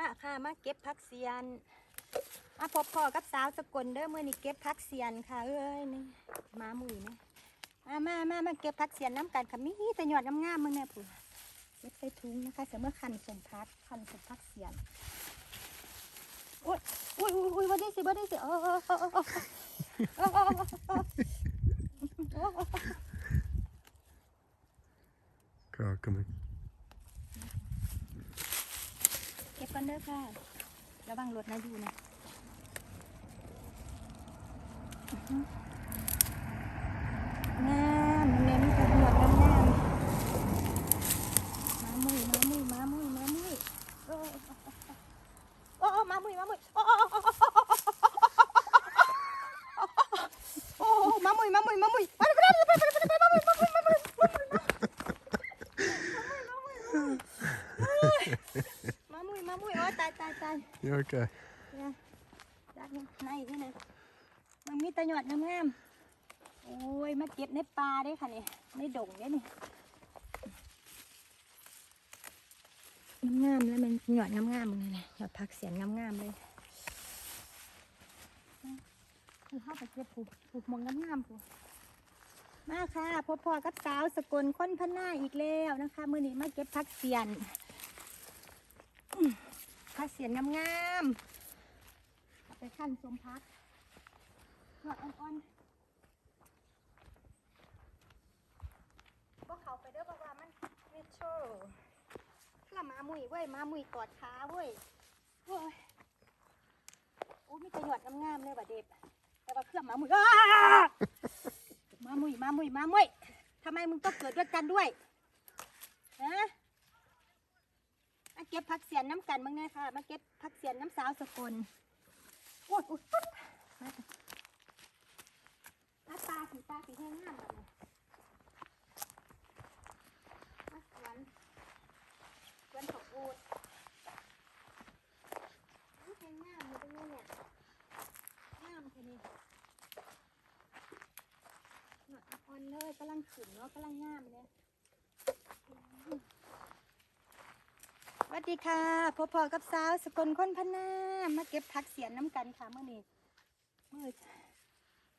มาค่ะมาเก็บพักเซียน มาพบพ่อกับสาวสกลเด้อเมื่อนี้เก็บพักเซียนค่ะ เอ้ยนี่มาหมุ่ยนะมามามามาเก็บพักเซียนน้ำกันค่ะมีแต่หยอดน้ำงามมึงแน่ปุ๋เก็บใส่ถุงนะคะเสมอคันส่งพักคันส่งพักเซียนอุ้ยอุ้ยอุ้ยวันนี้สิวันนี้สิโอ้โอ้โอ้โอ้โอ้โอ้โอ้ God, come in. ก็บกันเด้อค่ะระวังรถนะอยู่นะ มามุยโอ้ตายตายตาย You okay? เนี่ยจากในนี่นะมันมีแตะหยอดงามๆโอ้ยมาเก็บในป่าได้ค่ะนี่ในดงได้นี่งามๆแล้วมันหยอดงามๆเลยนะหยอดผักเสียนงามๆเลยคือเข้าไปเก็บผูกผูกมองงามๆผูกมาค่ะพบพ่อกับสาวสกลคนพันหน้าอีกแล้วนะคะ มือนี้มาเก็บผักเสียนอื้อ ผักเสียนงามๆไปขั้นสมพักหอดอ่อนๆก็เขาไปเด้อเพราะว่ามันเมโชเพื่อมามุยเว้ยหมามุยกอดขาเว้ยโอ้ยโอ้มีประโยชน์งามๆเลยว่ะเด็บแต่ว่าเครื่องหมามุยอ้าหมามุยหมามุยหมามุยทำไมมึงต้องเกิดด้วยกันด้วยฮะ มาเก็บผักเสียนน้ำกันบ้างแน่ค่ะ มาเก็บผักเสียนน้ำสาวสกลโอ้ยโอ้ยปั๊บมามาตาสีตาสีแห้งงามแบบนี้มาสวนสวนผักอูดแห้งงามเลยตรงนี้เนี่ยงามทีนี้หนวดอ่อนเลยกำลังขึ้นเนาะกำลังงามเลย สวัสดีค่ะพบพอกับสาวสกลคนพนามาเก็บผักเสียนน้ำกันค่ะเมื่อนี้มืด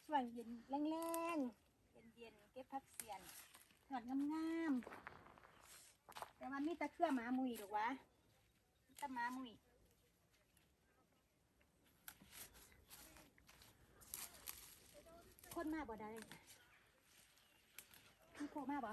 ช่วงเย็นแรงๆเย็นเย็นๆเก็บผักเสียนหอดงามๆแต่มันมีตะเครือหมามุยหรอวะตะหมามุยคนมาบ่ได้มีโผล่มาบ่